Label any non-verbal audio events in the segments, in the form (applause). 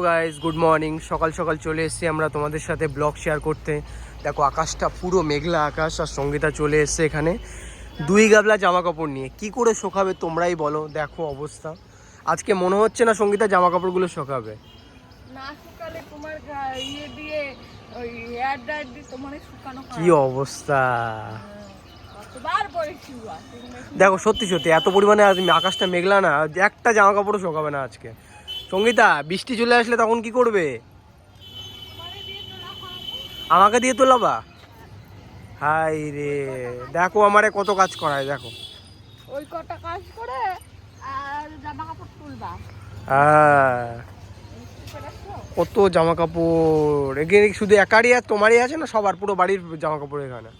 Guys good morning সকাল সকাল চলে এসেছি আমরা তোমাদের সাথে ব্লগ শেয়ার করতে। দেখো আকাশটা পুরো মেঘলা আকাশ আর সঙ্গীতা চলে এসছে এখানে। দুই গাবলা জামা কাপড় নিয়ে। কি করে শোকাবে তোমরাই বলো। দেখো অবস্থা। আজকে মনে হচ্ছে না সঙ্গীতা জামা কাপড়গুলো শোকাবে ইয়ে কি অবস্থা। নাকি- দেখো সত্যি সত্যি এত পরিমাণে আকাশটা মেঘলা না একটা জামা কাপড়ও শোকাবে না আজকে। সঙ্গীতা বৃষ্টি চলে আসলে তখন কি করবে? আমাকে দিয়ে তোলাবা হাই রে দেখো আমারে কত কাজ করায় দেখো। ওই কটা কাজ করে আর জামা কাপড় তুলবা। হ্যাঁ। কত জামা কাপড় এখানে শুধু একারই আর তোমারই আছে না সবার? পুরো বাড়ির জামা কাপড় এখানে।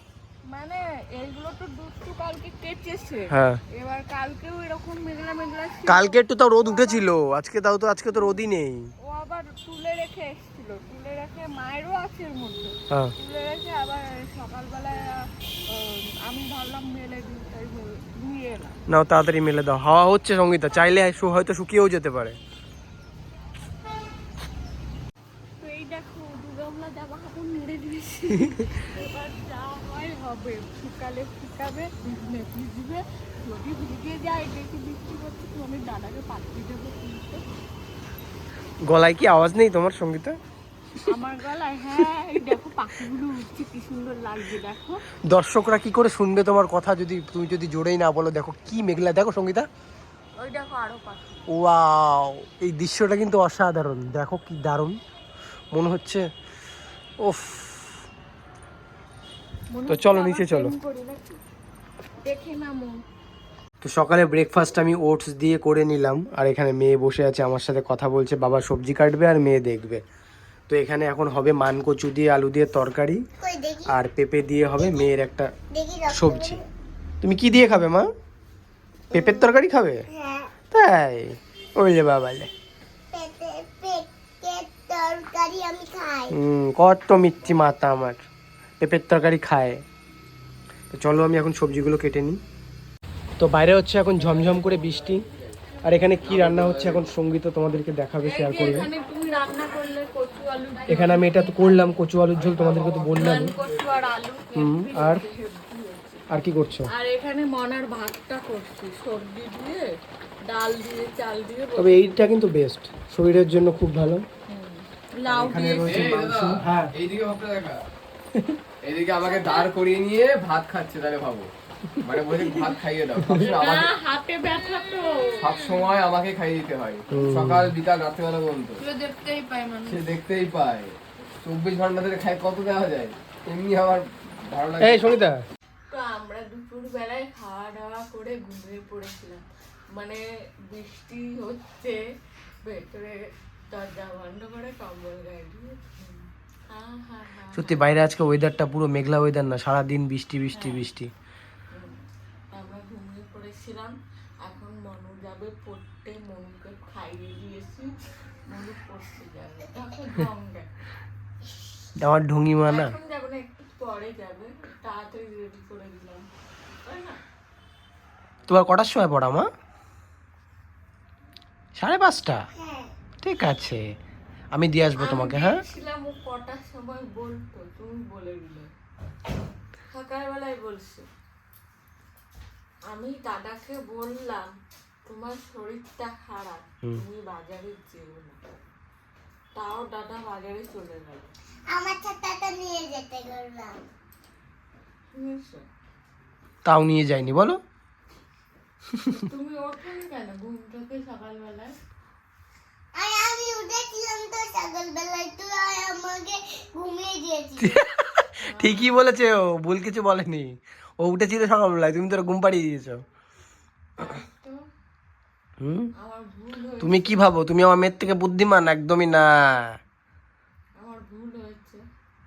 মানে এইগুলো তো দুষ্টু কালকে কেচেছে। হ্যাঁ। এবার কালকেও এরকম মেঘলা মেঘলা। কালকে একটু তাও রোদ উঠেছিল আজকে তাও তো আজকে তো রোদই নেই। ও আবার তুলে রেখে এসেছিল তুলে রেখে মায়েরও আছে এর মধ্যে। হ্যাঁ। তুলে রেখে আবার সকালবেলায় আমি ভাবলাম মেলে দিই তাই ধুয়ে নাও তাড়াতাড়ি মেলে দাও। হাওয়া হচ্ছে সঙ্গীতা চাইলে হয়তো শুকিয়েও যেতে পারে তো এই দেখো দুর্গামলা জামা দিয়েছি। এবার যা হয় হবে শুকালে শুকাবে ভিজলে ভিজবে যদি ভিজে যায় দেখি বৃষ্টি করছে তো আমি দাদাকে পাঠিয়ে দেবো কিনতে। গলায় কি আওয়াজ নেই তোমার সঙ্গীতা? আমার গলায় হ্যাঁ দেখো পাখিগুলো উঠছে কি সুন্দর লাগছে দেখো। দর্শকরা কি করে শুনবে তোমার কথা যদি তুমি যদি জোরেই না বলো দেখো কি মেঘলা দেখো সঙ্গীতা। ওই দেখো আরও পাখি। ওয়াও এই দৃশ্যটা কিন্তু অসাধারণ দেখো কি দারুণ। মনে হচ্ছে ওফ তো চলো নিচে চলো। তো সকালে ব্রেকফাস্ট আমি ওটস দিয়ে করে নিলাম আর এখানে মেয়ে বসে আছে আমার সাথে কথা বলছে বাবা সবজি কাটবে আর মেয়ে দেখবে। তো এখানে এখন হবে মান কচু দিয়ে আলু দিয়ে তরকারি আর পেঁপে দিয়ে হবে মেয়ের একটা সবজি। তুমি কি দিয়ে খাবে মা? পেঁপের তরকারি খাবে? তাই? ওইলে বাবালে তরকারি আমি খাই হুম কত মিথ্যি মাতা আমার। পেঁপের তরকারি খায়। তো চলো আমি এখন সবজিগুলো কেটে নিই। তো বাইরে হচ্ছে এখন ঝমঝম করে বৃষ্টি। আর এখানে কি রান্না হচ্ছে এখন সংগীত তোমাদেরকে দেখাবে শেয়ার করবে। এখানে আমি এটা তো করলাম কচু আলুর ঝোল তোমাদেরকে তো বললাম। আর হুম আর? আর কি করছ? আর এখানে মনার ভাতটা করছি সবজি দিয়ে ডাল দিয়ে চাল দিয়ে তবে এইটা কিন্তু বেস্ট শরীরের জন্য খুব ভালো। লাউ এখানে রয়েছে মাংস। হ্যাঁ এইদিকে ভাবটা দেখা। এইদিকে আমাকে দাঁড় করিয়ে নিয়ে ভাত খাচ্ছে তাহলে ভাবো। মানে বলছে ভাত খাইয়ে দাও। হাতে ব্যথা তো। সব সময় আমাকে খাইয়ে দিতে হয়। সকাল বিকাল রাত্রেবেলা পর্যন্ত। দেখতেই পায় মানুষ। সে দেখতেই পায়। চব্বিশ ঘণ্টা ধরে খাই কত দেওয়া যায়? এমনি আমার ভালো লাগে। এই সঙ্গীতা তো আমরা দুপুর বেলায় খাওয়া দাওয়া করে ঘুমিয়ে পড়েছিলাম। মানে বৃষ্টি হচ্ছে ভেতরে দরজা বন্ধ করে কম্বল গায়ে দিয়ে। ঘুম। আহা হা সত্যি বাইরে আজকে ওয়েদারটা পুরো মেঘলা ওয়েদার না সারা দিন বৃষ্টি বৃষ্টি। বৃষ্টি আমরা ঘুমিয়ে পড়েছিলাম এখন মনু যাবে পড়তে মনুকে খাইয়ে দিয়েছি মনু পড়তে যাবে। আমার ঢঙ্গিমা না। এখন যাবে না একটু পরে যাবে তাড়াতাড়ি রেডি করে দিলাম। না? তোমার কটার সময় পড়া মা? সাড়ে পাঁচটা? ঠিক আছে। আমি দিয়ে আসব তোমাকে হ্যাঁ? ছিলাম ও কটার সময় বলতো তুমি বলে দিলে। সকালবেলায় বলছে। আমি দাদাকে বললাম তোমার শরীরটা খারাপ তুমি বাজারে যেও না। তাও দাদা বাজারে চলে গেল। আমার ছাতাটা নিয়ে যেতে গেলাম। তাও নিয়ে যাইনি বলো। তুমি ওঠোনি কেন ঘুম থেকে সকালবেলায় (laughs) ঠিকই বলেছে ও, ভুল কিছু বলেনি। ও উঠেছিল সকালবেলায়, তুমি তোর ঘুম পাড়িয়ে দিয়েছ। হুম? তুমি কি ভাবো? তুমি আমার মেয়ের থেকে বুদ্ধিমান? একদমই না।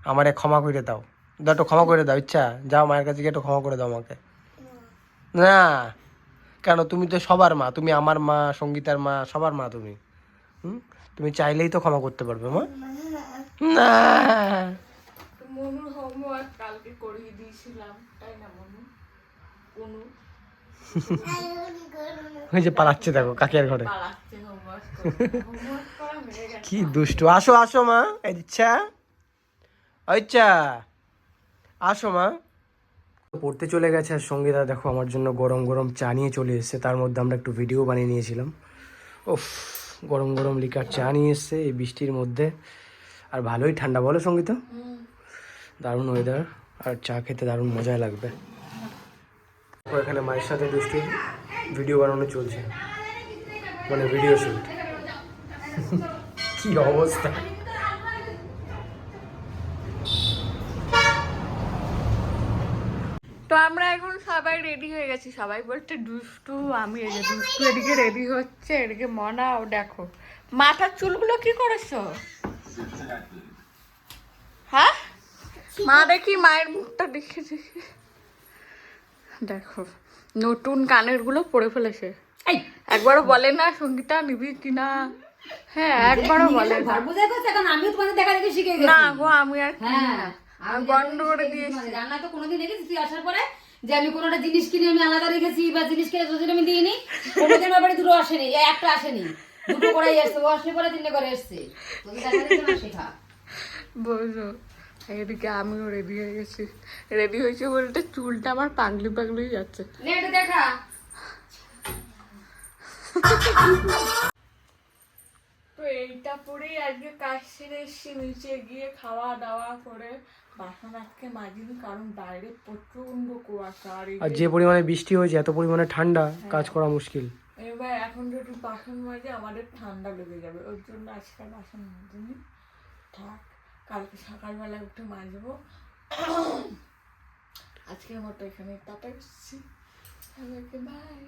আমারে ক্ষমা করে দাও। দাও একটু ক্ষমা করে দাও, ইচ্ছা। যাও মায়ের কাছে গিয়ে একটু ক্ষমা করে দাও আমাকে। না। কেন? তুমি তো সবার মা, তুমি আমার মা, সঙ্গীতার মা, সবার মা তুমি। হুম? তুমি চাইলেই তো ক্ষমা করতে পারবে মা। না। তো মনুর হোমওয়ার্ক কালকে করিয়ে দিয়েছিলাম। তাই না মনু? অনু? ওই যে পালাচ্ছে দেখো কাকিয়ার ঘরে। কি দুষ্টু। আসো আসো মা। ইচ্ছা ইচ্ছা আসো মা। পড়তে চলে গেছে আর সঙ্গীতা দেখো আমার জন্য গরম গরম চা নিয়ে চলে এসেছে। তার মধ্যে আমরা একটু ভিডিও বানিয়ে নিয়েছিলাম। ওফ গরম গরম লিকার চা নিয়ে এসছে এই বৃষ্টির মধ্যে। আর ভালোই ঠান্ডা, বলো সঙ্গীতা? দারুণ ওয়েদার আর চা খেতে দারুণ মজাই লাগবে। এখানে মায়ের সাথে দুষ্টু ভিডিও বানানো চলছে। মানে ভিডিও শুট কি অবস্থা? তো আমরা এখন সবাই রেডি হয়ে গেছি। সবাই বলতে দুষ্টু আমি এই যে দুষ্টু এদিকে রেডি হচ্ছে এদিকে মনাও দেখো। মাথার চুলগুলো কি করেছ? হ্যাঁ? মা দেখি মায়ের মুখটা দেখে দেখে। দেখো নতুন কানেরগুলো পরে ফেলেছে। একবারও বলে না সঙ্গীতা নিবি কিনা হ্যাঁ একবারও বলে না। বুঝে গেছে এখন আমিও তোমাদের দেখা দেখে শিখে গেছি। না গো আমি আর হ্যাঁ। আমি বন্ধ করে দিয়েছি রান্না তো কোনোদিন রেখেছি তুই আসার পরে যে আমি কোনোটা জিনিস কিনে আমি আলাদা রেখেছি বা জিনিস কিনে সোজা আমি দিইনি কোনোদিন আমার বাড়ি দুটো আসেনি একটা আসেনি। দুটো করেই এসছে ও আসলে পরে তিনটে করে এসছে। তোকে দেখা দেখে না শেখা। বোঝো এদিকে আমিও রেডি হয়ে গেছি। রেডি হয়েছে বলতে চুলটা আমার পাগলি পাগলি যাচ্ছে। দেখা। এইটা পরেই আজকে কাজ সেরে এসছি নিচে গিয়ে খাওয়া দাওয়া করে বাসন আজকে মাজিনি কারণ বাইরে প্রচণ্ড কুয়াশা আর যে পরিমাণে বৃষ্টি হয়েছে এত পরিমাণে ঠান্ডা কাজ করা মুশকিল। এবার এখন যদি বাসন মাজে আমাদের ঠান্ডা লেগে যাবে। ওর জন্য আজকাল বাসন মাজিনি। থাক কালকে সকালবেলা উঠে মাজবো। আজকের মতো এখানে টাটা এসছি সবাইকে বাই